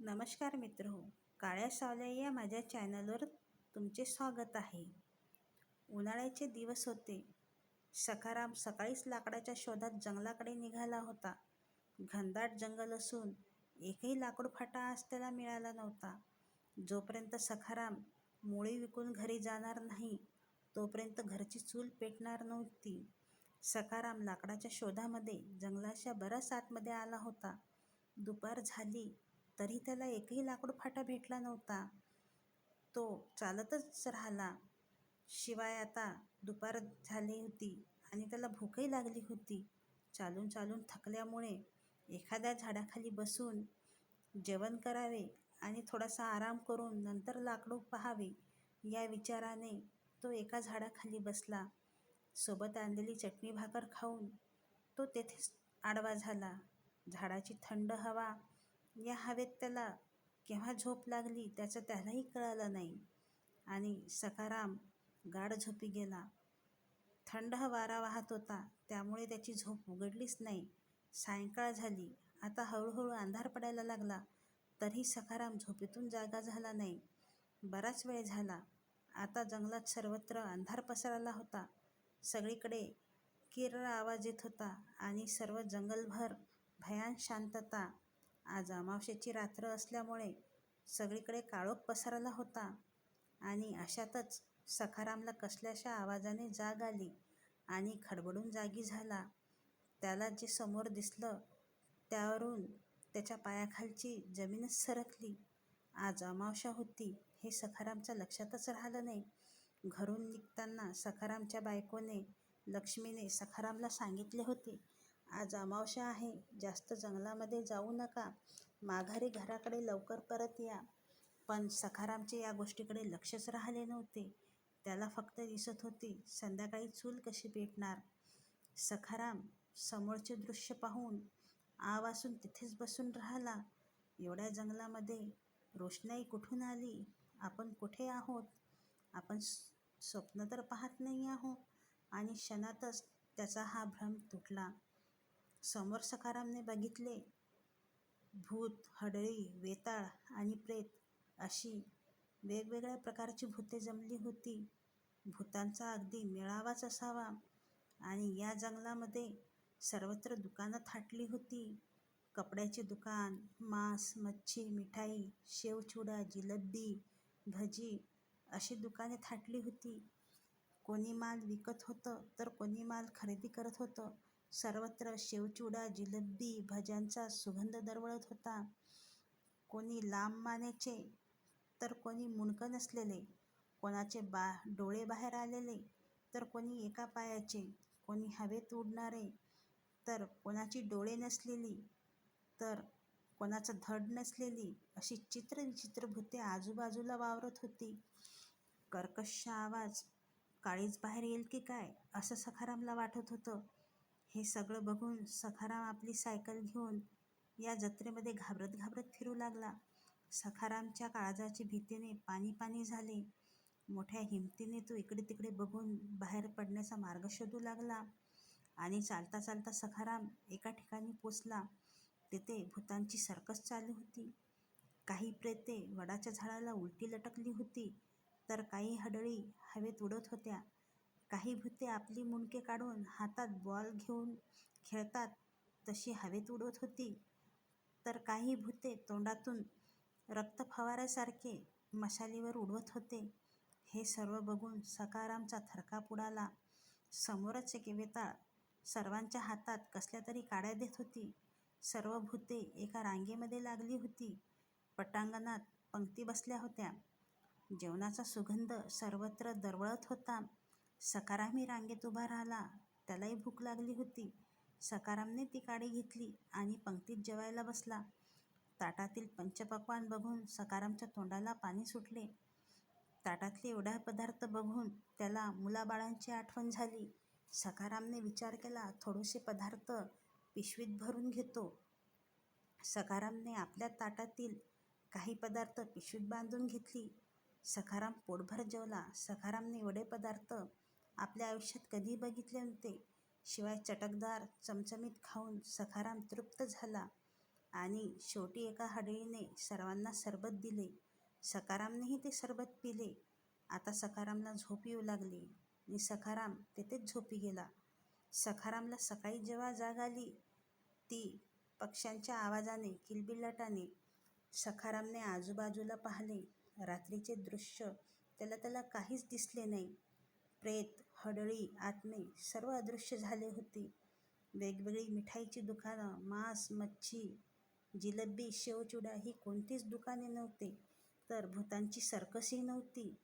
नमस्कार मित्र हो, काळ्या सावल्या या माझ्या चॅनलवर तुमचे स्वागत आहे. उन्हाळ्याचे दिवस होते. सखाराम सकाळीच लाकडाच्या शोधात जंगलाकडे निघाला होता. घनदाट जंगल असून एकही लाकूड फाटा आज त्याला मिळाला नव्हता. जोपर्यंत सखाराम मुळी विकून घरी जाणार नाही तोपर्यंत घरची चूल पेटणार नव्हती. सखाराम लाकडाच्या शोधामध्ये जंगलाच्या बराच आतमध्ये आला होता. दुपार झाली तरी त्याला एकही लाकूड फाटा भेटला नव्हता. तो चालतच राहिला. शिवाय आता दुपार झाली होती आणि त्याला भूकही लागली होती. चालून चालून थकल्यामुळे एखाद्या झाडाखाली बसून जेवण करावे आणि थोडासा आराम करून नंतर लाकडू पहावे या विचाराने तो एका झाडाखाली बसला. सोबत आणलेली चटणी भाकर खाऊन तो तेथेच आडवा झाला. झाडाची थंड हवा या हवेत त्याला केव्हा झोप लागली त्याचं त्यालाही कळालं नाही. आणि सकाराम गाढ झोपी गेला. थंड वारा वाहत होता त्यामुळे त्याची झोप उघडलीच नाही. सायंकाळ झाली. आता हळूहळू अंधार पडायला लागला. तरीही सखाराम झोपेतून जागा झाला नाही. बराच वेळ झाला. आता जंगलात सर्वत्र अंधार पसरला होता. सगळीकडे किरळ आवाज येत होता आणि सर्व जंगलभर भयान शांतता आज अमावस्येची रात्र असल्यामुळे सगळीकडे काळोख पसरला होता आणि अशातच सखारामला कसल्याशा आवाजाने जाग आली आणि खडबडून जागी झाला. त्याला जे समोर दिसलं त्यावरून त्याच्या पायाखालची जमीनच सरकली. आज अमावस्या होती हे सखारामच्या लक्षातच राहिलं नाही. घरून निघताना सखारामच्या बायकोने लक्ष्मीने सखारामला सांगितले होते आज अमावस्या आहे. जास्त जंगलामध्ये जाऊ नका. माघारी घराकडे लवकर परत या. पण सखारामचे या गोष्टीकडे लक्षच राहिले नव्हते. त्याला फक्त दिसत होती संध्याकाळी चूल कशी पेटणार? सखाराम समोरचे दृश्य पाहून आ वासून तिथेच बसून राहिला. एवढ्या जंगलामध्ये रोषणाई कुठून आली? आपण कुठे आहोत? आपण स्वप्न तर पाहत नाही आहोत. आणि क्षणातच त्याचा हा भ्रम तुटला. समोर सखारामने बघितले. भूत हडळी वेताळ आणि प्रेत अशी वेगवेगळ्या प्रकारची भूते जमली होती. भूतांचा अगदी मेळावाच असावा आणि या जंगलामध्ये सर्वत्र दुकानं थाटली होती. कपड्याचे दुकान मांस मच्छी मिठाई शेवचिवडा जिलबी भजी अशी दुकाने थाटली होती. कोणी माल विकत होतं तर कोणी माल खरेदी करत होतं. सर्वत्र शेवचिवडा जिलबी भज्यांचा सुगंध दरवळत होता. कोणी लांब मानेचे तर कोणी मुंडकं नसलेले. कोणाचे बा डोळे बाहेर आलेले तर कोणी एका पायाचे. कोणी हवेत उडणारे तर कोणाची डोळे नसलेली तर कोणाचं धड नसलेली अशी चित्र विचित्र भूते आजूबाजूला वावरत होती. कर्कश आवाज काळीच बाहेर येईल की काय? असं सखारामला वाटत होतं. हे सगळं बघून सखाराम आपली सायकल घेऊन या जत्रेमध्ये घाबरत घाबरत फिरू लागला. सखारामच्या काळजाची भीतीने पाणी पाणी झाले. मोठ्या हिमतीने तो इकडे तिकडे बघून बाहेर पडण्याचा मार्ग शोधू लागला आणि चालता चालता सखाराम एका ठिकाणी पोचला. तेथे भूतांची सर्कस चालू होती. काही प्रेते वडाच्या झाडाला उलटी लटकली होती. तर काही हडळी हवेत उडत होत्या. काही भुते आपली मुंडके काढून हातात बॉल घेऊन खेळतात तशी हवेत उडत होती. तर काही भुते तोंडातून रक्त फवाऱ्यासारखे मशालीवर उडवत होते. हे सर्व बघून सकारामचा थरकाप उडाला. समोरच एक वेताळ सर्वांच्या हातात कसल्या तरी काड्या देत होती. सर्व भूते एका रांगेमध्ये लागली होती. पटांगणात पंक्ती बसल्या होत्या. जेवणाचा सुगंध सर्वत्र दरवळत होता. सकारामही रांगेत उभा राहिला. त्यालाही भूक लागली होती. सकारामने ती काडी घेतली आणि पंक्तीत जेवायला बसला. ताटातील पंचपक्वान बघून सकारामच्या तोंडाला पाणी सुटले. ताटातले एवढा पदार्थ बघून त्याला मुलाबाळांची आठवण झाली. सकारामने विचार केला थोडेसे पदार्थ पिशवीत भरून घेतो. सकारामने आपल्या ताटातील काही पदार्थ पिशवीत बांधून घेतली. सखाराम पोटभर जेवला. सखारामने एवढे पदार्थ आपल्या आयुष्यात कधी बघितले नव्हते. शिवाय चटकदार चमचमीत खाऊन सखाराम तृप्त झाला आणि शेवटी एका हडळीने सर्वांना सरबत दिले. सखारामनेही ते सरबत पिले. आता सखारामला झोप येऊ लागली आणि सखाराम तेथेच झोपी गेला. सखारामला सकाळी जेव्हा जाग आली ती पक्ष्यांच्या आवाजाने किलबिलाटाने सखारामने आजूबाजूला पाहिले. रात्रीचे दृश्य त्याला त्याला काहीच दिसले नाही. प्रेत हडळी आत्मे सर्व अदृश्य झाले होते. वेगवेगळी मिठाईची दुकानं मांस मच्छी जिलबी शेवचिवडा ही कोणतीच दुकाने नव्हते. तर भूतांची सर्कसही नव्हती.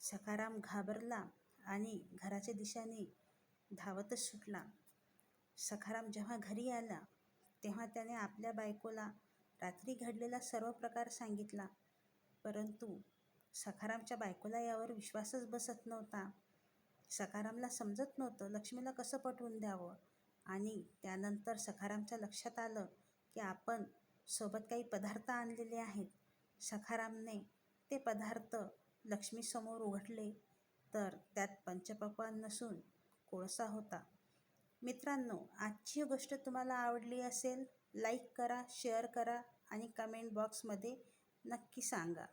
सखाराम घाबरला आणि घराच्या दिशेने धावतच सुटला. सखाराम जेव्हा घरी आला तेव्हा त्याने आपल्या बायकोला रात्री घडलेला सर्व प्रकार सांगितला. परंतु सखारामच्या बायकोला यावर विश्वासच बसत नव्हता. सखारामला समजत नव्हतं लक्ष्मीला कसं पटवून द्यावं? आणि त्यानंतर सखारामच्या लक्षात आलं की आपण सोबत काही पदार्थ आणलेले आहेत. सखारामने ते पदार्थ लक्ष्मीसमोर उघडले तर त्यात पंचपक्वान नसून कोळसा होता. मित्रांनो आजची गोष्ट तुम्हाला आवडली असेल लाईक करा शेअर करा आणि कमेंट बॉक्समध्ये नक्की सांगा.